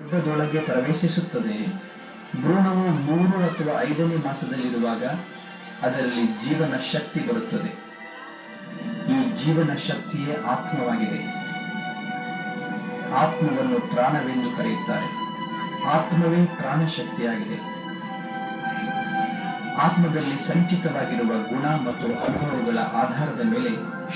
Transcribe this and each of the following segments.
ಗರ್ಭದೊಳಗೆ ಪ್ರವೇಶಿಸುತ್ತದೆ. ಭ್ರೂಣವು ಮೂರು ಅಥವಾ ಐದನೇ ಮಾಸದಲ್ಲಿರುವಾಗ ಅದರಲ್ಲಿ ಜೀವನ ಶಕ್ತಿ ಬರುತ್ತದೆ. ಈ ಜೀವನ ಶಕ್ತಿಯೇ ಆತ್ಮವಾಗಿದೆ. ಆತ್ಮವನ್ನು ಪ್ರಾಣವೆಂದು ಕರೆಯುತ್ತಾರೆ. ಆತ್ಮವೇ ಪ್ರಾಣಶಕ್ತಿಯಾಗಿದೆ. ಆತ್ಮದಲ್ಲಿ ಸಂಚಿತವಾಗಿರುವ ಗುಣ ಮತ್ತು ಅನುಭವಗಳ ಆಧಾರದ ಮೇಲೆ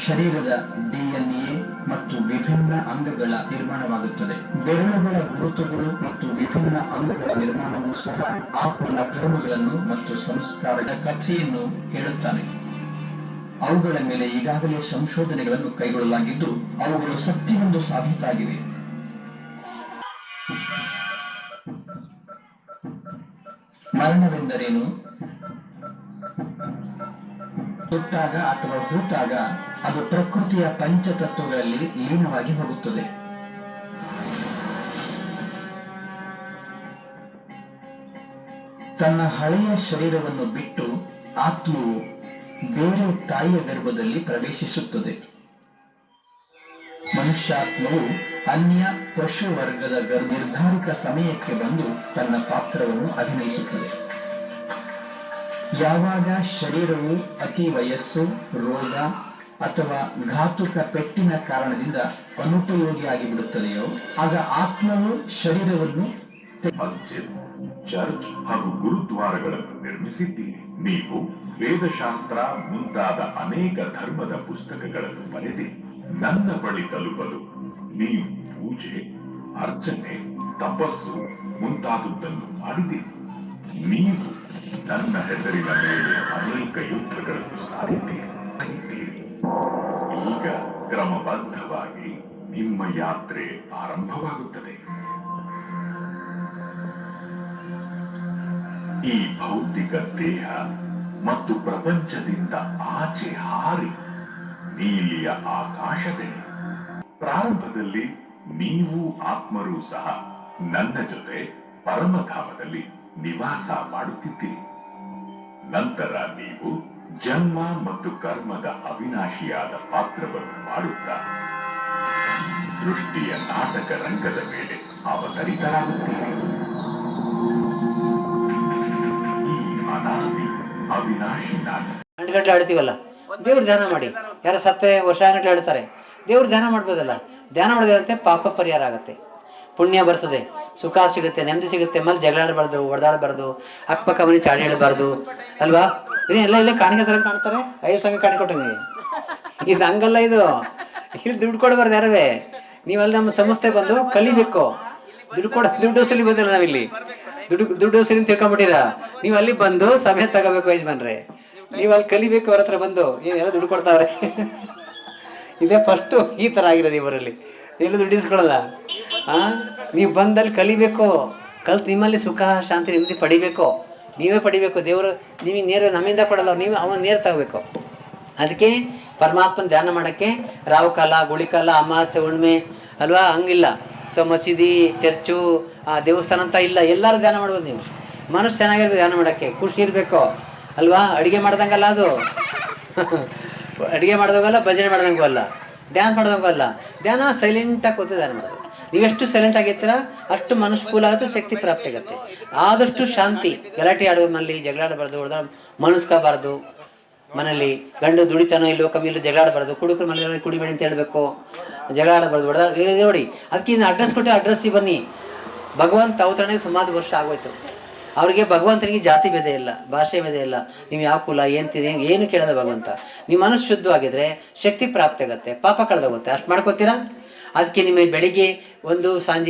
ಶರೀರದ ಡಿಎನ್ಎ ಮತ್ತು ವಿಭಿನ್ನ ಅಂಗಗಳ ನಿರ್ಮಾಣವಾಗುತ್ತದೆ. ಬೆರಳುಗಳ ಗುರುತುಗಳು ಮತ್ತು ವಿಭಿನ್ನ ಅಂಗಗಳ ನಿರ್ಮಾಣವೂ ಸಹ ಆತ್ಮನ ಕರ್ಮಗಳನ್ನು ಮತ್ತು ಸಂಸ್ಕಾರದ ಕಥೆಯನ್ನು ಹೇಳುತ್ತಾನೆ. ಅವುಗಳ ಮೇಲೆ ಈಗಾಗಲೇ ಸಂಶೋಧನೆಗಳನ್ನು ಕೈಗೊಳ್ಳಲಾಗಿದ್ದು, ಅವುಗಳು ಸತ್ಯವೆಂದು ಸಾಬೀತಾಗಿವೆ. ಮರಣವೆಂದರೇನು? ಹುಟ್ಟಾಗ ಅಥವಾ ಹೂತಾಗ ಅದು ಪ್ರಕೃತಿಯ ಪಂಚತತ್ವಗಳಲ್ಲಿ ಲೀನವಾಗಿ ಹೋಗುತ್ತದೆ. ತನ್ನ ಹಳೆಯ ಶರೀರವನ್ನು ಬಿಟ್ಟು ಆತ್ಮವು ಬೇರೆ ತಾಯಿಯ ಗರ್ಭದಲ್ಲಿ ಪ್ರವೇಶಿಸುತ್ತದೆ. ಮನುಷ್ಯಾತ್ಮವು ಅನ್ಯ ಪಶು ವರ್ಗದ ಗರ್ಭ ನಿರ್ಧಾರಿತ ಸಮಯಕ್ಕೆ ಬಂದು ತನ್ನ ಪಾತ್ರವನ್ನು ಅಭಿನಯಿಸುತ್ತದೆ. ಯಾವಾಗ ಶರೀರವು ಅತಿ ವಯಸ್ಸು, ರೋಗ ಅಥವಾ ಘಾತುಕ ಪೆಟ್ಟಿನ ಕಾರಣದಿಂದ ಅನುಪಯೋಗಿಯಾಗಿ ಬಿಡುತ್ತದೆಯೋ ಆಗ ಆತ್ಮವು ಶರೀರವನ್ನು ಮಸ್ಜಿದ್, ಚರ್ಚ್ ಹಾಗೂ ಗುರುದ್ವಾರಗಳನ್ನು ನಿರ್ಮಿಸಿದ್ದೀರಿ ನೀವು ವೇದಶಾಸ್ತ್ರ ಮುಂತಾದ ಅನೇಕ ಧರ್ಮದ ಪುಸ್ತಕಗಳನ್ನು ಬರೆದಿ, ನನ್ನ ಬಳಿ ತಲುಪಲು ನೀವು ಪೂಜೆ, ಅರ್ಚನೆ, ತಪಸ್ಸು ಮುಂತಾದುದನ್ನು ಮಾಡಿದ್ದೀರಿ ನೀವು ನನ್ನ ಹೆಸರಿನ ಮೇಲೆ ಅನೇಕ ಯುದ್ಧಗಳನ್ನು ಸಾರಿದ್ದೀರಿ. ಈಗ ಕ್ರಮಬದ್ಧವಾಗಿ ನಿಮ್ಮ ಯಾತ್ರೆ ಆರಂಭವಾಗುತ್ತದೆ. ಈ ಭೌತಿಕ ದೇಹ ಮತ್ತು ಪ್ರಪಂಚದಿಂದ ಆಚೆ ಹಾರಿ ನೀಲಿಯ ಆಕಾಶದೆ ಪ್ರಾರಂಭದಲ್ಲಿ ನೀವು ಆತ್ಮರೂ ಸಹ ನನ್ನ ಜೊತೆ ಪರಮಧಾಮದಲ್ಲಿ ನಿವಾಸ ಮಾಡುತ್ತಿದ್ದೀರಿ. ನಂತರ ನೀವು ಜನ್ಮ ಮತ್ತು ಕರ್ಮದ ಅವಿನಾಶಿಯಾದ ಪಾತ್ರವನ್ನು ಮಾಡುತ್ತಾ ಸೃಷ್ಟಿಯ ನಾಟಕ ರಂಗದ ಮೇಲೆ ಅವತರಿತರಾಗುತ್ತೀರಿ. ಈ ಅನಾದಿ ಅವಿನಾಶಿ ನಾಟಕ. ಗಂಟೆ ಆಡ್ತೀವಲ್ಲ? ದೇವ್ರ ಧ್ಯಾನ ಮಾಡಿ. ಯಾರ ಸತ್ತೆ ವರ್ಷ ಗಂಟೆ ಹೇಳ್ತಾರೆ ದೇವ್ರ ಧ್ಯಾನ ಮಾಡ್ಬೋದಲ್ಲ? ಧ್ಯಾನ ಮಾಡೋದಂತೆ ಪಾಪ ಪರಿಹಾರ ಆಗುತ್ತೆ. ಪುಣ್ಯ ಬರ್ತದೆ, ಸುಖ ಸಿಗುತ್ತೆ, ನೆಮ್ಮದಿ ಸಿಗುತ್ತೆ, ಮೇಲೆ ಜಗಳಾಡಬಾರ್ದು ಹೊಡೆದಾಡಬಾರ್ದು ಅಕ್ಕಪಕ್ಕ ಮನೆ ಚಾಡಿ ಹೇಳಬಾರ್ದು, ಅಲ್ವಾ? ಎಲ್ಲ ಎಲ್ಲ ಕಾಣಿಕೆ ತರ ಕಾಣ್ತಾರೆ? ಐದು ಸಂಘ ಕಾಣಿಕೊಟ್ಟಂಗೆ ಇದು ಹಂಗಲ್ಲ ಇದು. ಇಲ್ಲಿ ದುಡ್ಡು ಕೊಡಬಾರ್ದು ಯಾರವೇ. ನೀವಲ್ಲಿ ನಮ್ಮ ಸಂಸ್ಥೆ ಬಂದು ಕಲಿಬೇಕು. ದುಡ್ಡು ಕೊಡ, ದುಡ್ಡು ವಸೂಲಿ ಬಂದಿಲ್ಲ ನಾವಿಲ್ಲಿ. ದುಡ್ಡು ದುಡ್ಡು ಸಲಿ ಅಂತ ತಿಳ್ಕೊಂಬಿಟ್ಟಿರ. ನೀವು ಅಲ್ಲಿ ಬಂದು ಸಮಯ ತಗೋಬೇಕು ಯಜಮಾನ್ರೆ. ನೀವು ಅಲ್ಲಿ ಕಲಿಬೇಕು ಅವ್ರ ಹತ್ರ ಬಂದು. ಏನೆಲ್ಲ ದುಡ್ಡು ಕೊಡ್ತಾವ್ರೆ? ಇದೇ ಫಸ್ಟು ಈ ಥರ ಆಗಿರೋದು ಇವರಲ್ಲಿ ಎಲ್ಲೂ ದುಡ್ಡು ಇಸ್ಕೊಳಲ್ಲ ಆ ನೀವು ಬಂದಲ್ಲಿ ಕಲಿಬೇಕು ಕಲ್ತು ನಿಮ್ಮಲ್ಲಿ ಸುಖ ಶಾಂತಿ ನೆಮ್ಮದಿ ಪಡಿಬೇಕು. ನೀವೇ ಪಡಿಬೇಕು ದೇವರು ನಿಮಗೆ ನೇರ ನಮ್ಮಿಂದ ಕೊಡಲ್ಲ ನೀವು ಅವನ ನೇರ ತಗೋಬೇಕು. ಅದಕ್ಕೆ ಪರಮಾತ್ಮನ ಧ್ಯಾನ ಮಾಡೋಕ್ಕೆ ರಾವು ಕಾಲ ಗುಳಿಕಾಲ ಅಮಾವಾಸ್ಯೆ ಹುಣ್ಣಿಮೆ ಅಲ್ವಾ? ಹಂಗಿಲ್ಲ. ಅಥವಾ ಮಸೀದಿ ಚರ್ಚು ಆ, ದೇವಸ್ಥಾನ ಅಂತ ಇಲ್ಲ. ಎಲ್ಲರೂ ಧ್ಯಾನ ಮಾಡ್ಬೋದು ನೀವು. ಮನಸ್ಸು ಚೆನ್ನಾಗಿರ್ಬೇಕು ಧ್ಯಾನ ಮಾಡೋಕ್ಕೆ. ಖುಷಿ ಇರಬೇಕು. ಅಲ್ವಾ? ಅಡುಗೆ ಮಾಡ್ದಂಗಲ್ಲ ಅದು. ಅಡುಗೆ ಮಾಡ್ದಂಗಲ್ಲ ಭಜನೆ ಮಾಡ್ದಂಗೂ ಅಲ್ಲ. ಡ್ಯಾನ್ಸ್ ಮಾಡ್ದಂಗೂ ಅಲ್ಲ. ಧ್ಯಾನ ಸೈಲೆಂಟಾಗಿ ಕೂತು ಧ್ಯಾನ ಮಾಡೋದು ನೀವೆಷ್ಟು ಸೈಲೆಂಟ್ ಆಗಿರ್ತೀರ, ಅಷ್ಟು ಮನಸ್ಕೂಲ ಕೂಲ್ ಆಗುತ್ತೆ ಶಕ್ತಿ ಪ್ರಾಪ್ತಿ ಆಗುತ್ತೆ ಆದಷ್ಟು ಶಾಂತಿ. ಗಲಾಟೆ ಆಡುವ ಮನೇಲಿ ಜಗಳಾಡಬಾರ್ದು, ಹೊಡೆದ ಮನಸ್ಕೋಬಾರ್ದು. ಮನೇಲಿ ಗಂಡು ದುಡಿತಾನೋ ಇಲ್ಲೋ ಕಮ್ಮಿ ಇಲ್ಲೋ ಜಗಳಾಡಬಾರ್ದು. ಕುಡುಕರು ಮನೇಲಿ ಕುಡಿಬೇಡಿ ಅಂತ ಹೇಳ್ಬೇಕು. ಜಗಳಾಡಬಾರ್ದು, ಹೊಡೆದ ನೋಡಿ, ಅದಕ್ಕೆ ಇನ್ನು ಅಡ್ರೆಸ್ ಕೊಟ್ಟು ಅಡ್ರೆಸ್ಸಿಗೆ ಬನ್ನಿ. ಭಗವಂತ ಅವತರಣೆಗೆ ಸುಮಾರು ವರ್ಷ ಆಗೋಯ್ತು. ಅವ್ರಿಗೆ ಭಗವಂತನಿಗೆ ಜಾತಿ ಭೇದ ಇಲ್ಲ, ಭಾಷೆ ಭೇದ ಇಲ್ಲ. ನೀವು ಯಾವ ಕುಲ ಏನ್ತಿದೆ ಏನು ಕೇಳೋದು ಭಗವಂತ. ನಿಮ್ಮ ಮನಸ್ಸು ಶುದ್ಧವಾಗಿದ್ರೆ ಶಕ್ತಿ ಪ್ರಾಪ್ತಿ ಆಗುತ್ತೆ ಪಾಪ ಕಳೆದೋಗುತ್ತೆ. ಅಷ್ಟು ಮಾಡ್ಕೋತೀರಾ? ಅದಕ್ಕೆ ನಿಮಗೆ ಬೆಳಿಗ್ಗೆ ಒಂದು ಸಂಜೆ